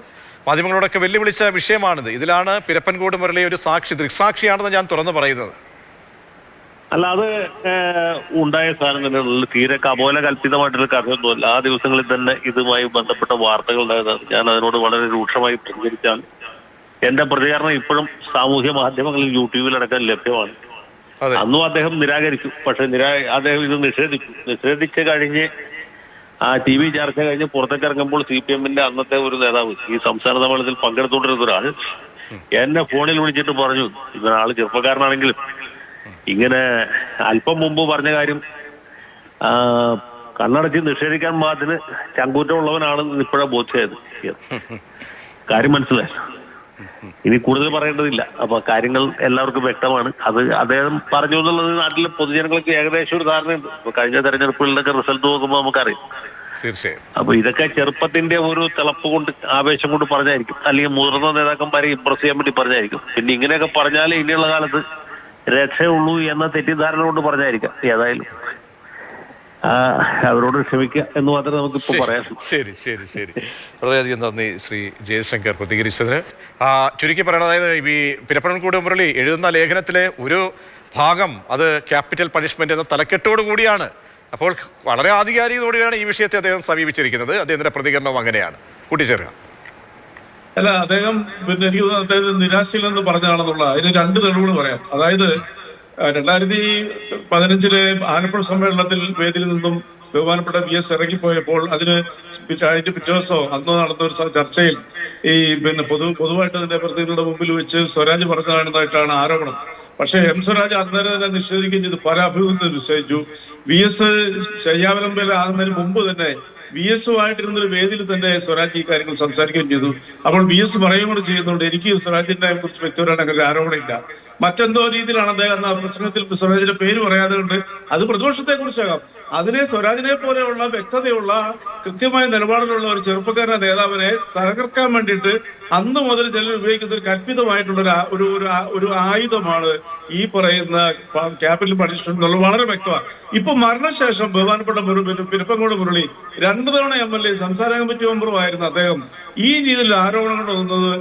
മാധ്യമങ്ങളോടൊക്കെ വെല്ലുവിളിച്ച വിഷയമാണിത്. ഇതിലാണ് പിരപ്പൻകോട് മുരളി ഒരു സാക്ഷി ദൃക്സാക്ഷിയാണെന്ന് ഞാൻ തുറന്നു പറയുന്നത്. അല്ല അത് ഉണ്ടായ സാധനം തന്നെയുള്ള തീരെ കപോല കഥയൊന്നുമല്ല. ആ ദിവസങ്ങളിൽ തന്നെ ഇതുമായി ബന്ധപ്പെട്ട വാർത്തകൾ ഉണ്ടായതാണ് ഞാൻ അതിനോട് വളരെ രൂക്ഷമായി പ്രതികരിച്ചാൽ എന്റെ പ്രതികരണം ഇപ്പോഴും സാമൂഹ്യ മാധ്യമങ്ങളിൽ യൂട്യൂബിലടക്കം ലഭ്യമാണ്. അന്നും അദ്ദേഹം നിരാകരിച്ചു. പക്ഷെ നിരാ അദ്ദേഹം ഇത് നിഷേധിച്ചു. നിഷേധിച്ച് കഴിഞ്ഞ് ആ ടി വി ചർച്ച കഴിഞ്ഞ് പുറത്തേക്ക് ഇറങ്ങുമ്പോൾ സി പി എമ്മിന്റെ അന്നത്തെ ഒരു നേതാവ് ഈ സംസ്ഥാന സമ്മേളനത്തിൽ പങ്കെടുത്തുകൊണ്ടിരുന്ന ഒരാൾ എന്നെ ഫോണിൽ വിളിച്ചിട്ട് പറഞ്ഞു ഇവനാൾ ചെറുപ്പക്കാരനാണെങ്കിലും ഇങ്ങനെ അല്പം മുമ്പ് പറഞ്ഞ കാര്യം കണ്ണടച്ച് നിഷേധിക്കാൻ പാകത്തിന് ചങ്കൂറ്റമുള്ളവനാണെന്ന് ഇപ്പോഴാണ് ബോധ്യമായത്. *laughs* കാര്യം മനസ്സിലായി. ഇനി കൂടുതൽ പറയേണ്ടതില്ല. അപ്പൊ കാര്യങ്ങൾ എല്ലാവർക്കും വ്യക്തമാണ്. അത് അദ്ദേഹം പറഞ്ഞു എന്നുള്ളത് നാട്ടിലെ പൊതുജനങ്ങൾക്ക് ഏകദേശം ഒരു ധാരണയുണ്ട്. ഇപ്പൊ കഴിഞ്ഞ തെരഞ്ഞെടുപ്പുകളിലൊക്കെ റിസൾട്ട് നോക്കുമ്പോൾ നമുക്കറിയാം. തീർച്ചയായും. അപ്പൊ ഇതൊക്കെ ചെറുപ്പത്തിന്റെ ഒരു തിളപ്പ് കൊണ്ട് ആവേശം കൊണ്ട് പറഞ്ഞായിരിക്കും. അല്ലെങ്കിൽ മുതിർന്ന നേതാക്കന്മാരെ ഇമ്പ്രസ് ചെയ്യാൻ വേണ്ടി പറഞ്ഞായിരിക്കും. പിന്നെ ഇങ്ങനെയൊക്കെ പറഞ്ഞാലേ ഇനിയുള്ള കാലത്ത് രക്ഷയുള്ളൂ എന്ന തെറ്റിദ്ധാരണ കൊണ്ട് പറഞ്ഞായിരിക്കാം. ഏതായാലും അവരോട് ക്ഷമിക്കുക എന്ന് മാത്രമേ നമുക്കിപ്പോൾ പറയാം ശരി ശരി ശരി വളരെയധികം നന്ദി ശ്രീ ജയശങ്കർ പ്രതികരിച്ചതിന്. ആ, ചുരുക്കി പറയണത് അതായത് ഈ പിരപ്പനംകൂട് മുരളി എഴുതുന്ന ലേഖനത്തിലെ ഒരു ഭാഗം അത് ക്യാപിറ്റൽ പണിഷ്മെന്റ് എന്ന തലക്കെട്ടോടു കൂടിയാണ്. അപ്പോൾ വളരെ ആധികാരികതയോടെയാണ് ഈ വിഷയത്തെ അദ്ദേഹം സമീപിച്ചിരിക്കുന്നത്. അദ്ദേഹത്തിന്റെ പ്രതികരണവും അങ്ങനെയാണ്. കൂട്ടിച്ചേർക്കാം അല്ല അദ്ദേഹം പിന്നെ എനിക്ക് അദ്ദേഹം നിരാശയിൽ നിന്ന് പറഞ്ഞതാണെന്നുള്ള അതിന് രണ്ട് തെളിവുകൾ പറയാം. അതായത് രണ്ടായിരത്തി പതിനഞ്ചിലെ ആലപ്പുഴ സമ്മേളനത്തിൽ വേദിയിൽ നിന്നും ബഹുമാനപ്പെട്ട വി എസ് ഇറങ്ങിപ്പോയപ്പോൾ അതിന് അതിന്റെ പിറ്റേ ദിവസം അന്ന് നടന്ന ഒരു ചർച്ചയിൽ ഈ പിന്നെ പൊതു പൊതുവായിട്ട് അതിന്റെ പ്രതിനിധികളുടെ മുമ്പിൽ വെച്ച് സ്വരാജ് പറഞ്ഞതായിട്ടാണ് ആരോപണം. പക്ഷേ എം സ്വരാജ് അന്നേരം തന്നെ നിഷേധിക്കുകയും ചെയ്തു. അഭിമുഖത്തിൽ നിശ്ചയിച്ചു വി എസ് ശയ്യാവലംബയിലാകുന്നതിന് മുമ്പ് തന്നെ വി എസുമായിട്ടിരുന്ന ഒരു വേദിയിൽ തന്നെ സ്വരാജ് ഈ കാര്യങ്ങൾ സംസാരിക്കുകയും ചെയ്തു. അപ്പോൾ വി എസ് പറയുകയും കൂടെ ചെയ്യുന്നുണ്ട്. എനിക്ക് സ്വരാജിനെ കുറിച്ച് വ്യക്തിപരമായിട്ട് ഒരു ആരോപണമില്ല മറ്റെന്തോ രീതിയിലാണ് അദ്ദേഹം ആ പ്രസംഗത്തിൽ സ്വരാജിന്റെ പേര് പറയാതെ കൊണ്ട് അത് പ്രതിപക്ഷത്തെ കുറിച്ചാകാം. അതിനെ സ്വരാജിനെ പോലെയുള്ള വ്യക്തതയുള്ള കൃത്യമായ നിലപാടിലുള്ള ഒരു ചെറുപ്പക്കാരൻ നേതാവിനെ തകർക്കാൻ വേണ്ടിയിട്ട് അന്ന് മുതൽ ചിലർ ഉപയോഗിക്കുന്ന ഒരു കൽപ്പിതമായിട്ടുള്ള ഒരു ഒരു ഒരു ആയുധമാണ് ഈ പറയുന്ന ക്യാപിറ്റൽ പണിഷ്മെന്റ് എന്നുള്ളത് വളരെ വ്യക്തമാണ്. ഇപ്പൊ മരണശേഷം ബഹുമാനപ്പെട്ട മുരു- പിന്നെ പിരപ്പങ്കോട് മുരളി രണ്ടു തവണ എം എൽ എ സംസ്ഥാന കമ്മിറ്റി മെമ്പറുമായിരുന്ന അദ്ദേഹം ഈ രീതിയിൽ ആരോപണങ്ങൾ തോന്നുന്നത്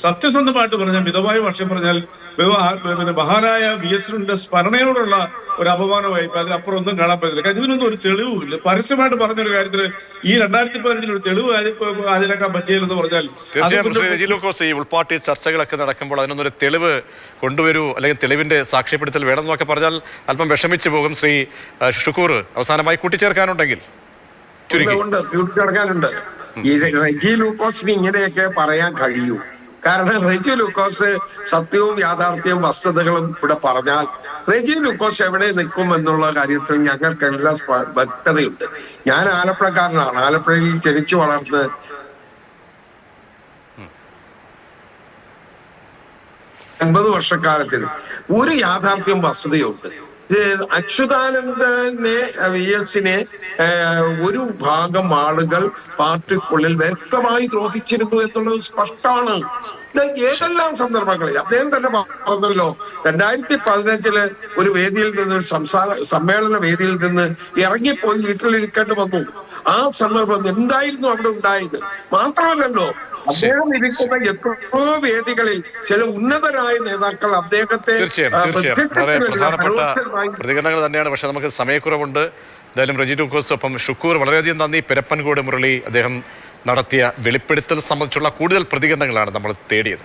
സത്യസന്ധമായിട്ട് പറഞ്ഞാൽ മിതമായ പക്ഷം പറഞ്ഞാൽ പിന്നെ മഹാനായ വി എസിന്റെ സ്മരണയോടുള്ള ഒരു അപമാനമായി ഇപ്പൊ അതിനപ്പുറം ഒന്നും കാണാൻ പറ്റില്ല കാരണം ഇതിനൊന്നും ഒരു തെളിവുമില്ല പരസ്യമായിട്ട് പറഞ്ഞൊരു കാര്യത്തിന് ഈ രണ്ടായിരത്തി പതിനഞ്ചിൽ ഒരു തെളിവ് ഹാജ- ഹാജരാക്കാൻ പറ്റിയില്ലെന്ന് പറഞ്ഞാൽ തീർച്ചയായും ഈ ഉൾപാർട്ടി ചർച്ചകളൊക്കെ നടക്കുമ്പോൾ അതിനൊന്നൊരു തെളിവ് കൊണ്ടുവരൂ അല്ലെങ്കിൽ തെളിവിന്റെ സാക്ഷ്യപ്പെടുത്തൽ വേണം എന്നൊക്കെ പറഞ്ഞാൽ അല്പം വിഷമിച്ചു പോകും ശ്രീ ഷുക്കൂർ അവസാനമായി കൂട്ടിച്ചേർക്കാനുണ്ടെങ്കിൽ. ഉണ്ട് ഈ റെജി ലൂക്കോസിന് ഇങ്ങനെയൊക്കെ പറയാൻ കഴിയൂ. കാരണം റെജു ലൂക്കോസ് സത്യവും യാഥാർത്ഥ്യവും വസ്തുതകളും ഇവിടെ പറഞ്ഞാൽ റെജി ലൂക്കോസ് എവിടെ നിൽക്കും എന്നുള്ള കാര്യത്തിൽ ഞങ്ങൾക്ക് എല്ലാ വ്യക്തതയുണ്ട്. ഞാൻ ആലപ്പുഴക്കാരനാണ്. ആലപ്പുഴയിൽ ജനിച്ചു വളർന്ന് അൻപത് വർഷക്കാലത്തിൽ ഒരു യാഥാർത്ഥ്യം വസ്തുതയുണ്ട് അച്യുതാനന്ദനെ വി എസിനെ ഒരു ഭാഗം ആളുകൾ പാർട്ടിക്കുള്ളിൽ വ്യക്തമായി ദ്രോഹിച്ചിരുന്നു എന്നുള്ളത് സ്പഷ്ടമാണ്. ഏതെല്ലാം സന്ദർഭങ്ങളിൽ? അദ്ദേഹം തന്നെ പറഞ്ഞല്ലോ രണ്ടായിരത്തി പതിനഞ്ചിൽ ഒരു വേദിയിൽ നിന്ന് ഒരു സംസാര സമ്മേളന വേദിയിൽ നിന്ന് ഇറങ്ങിപ്പോയി വീട്ടിലിരിക്കേണ്ടി വന്നു. ആ സന്ദർഭം എന്തായിരുന്നു അവിടെ ഉണ്ടായത്? മാത്രമല്ലല്ലോ അദ്ദേഹം ഇരിക്കുന്ന എത്രയോ വേദികളിൽ ചില ഉന്നതരായ നേതാക്കൾ അദ്ദേഹത്തെ തീർച്ചയായും ആ, തീർച്ചയായും വളരെ പ്രധാനപ്പെട്ട പ്രതികരണങ്ങൾ തന്നെയാണ്. പക്ഷെ നമുക്ക് സമയക്കുറവുണ്ട്. എന്തായാലും റജി ലൂക്കോസ് ഒപ്പം ഷുക്കൂർ വളരെയധികം നന്ദി. പെരപ്പൻകോട് മുരളി അദ്ദേഹം നടത്തിയ വെളിപ്പെടുത്തൽ സംബന്ധിച്ചുള്ള കൂടുതൽ പ്രതികരണങ്ങളാണ് നമ്മൾ തേടിയത്.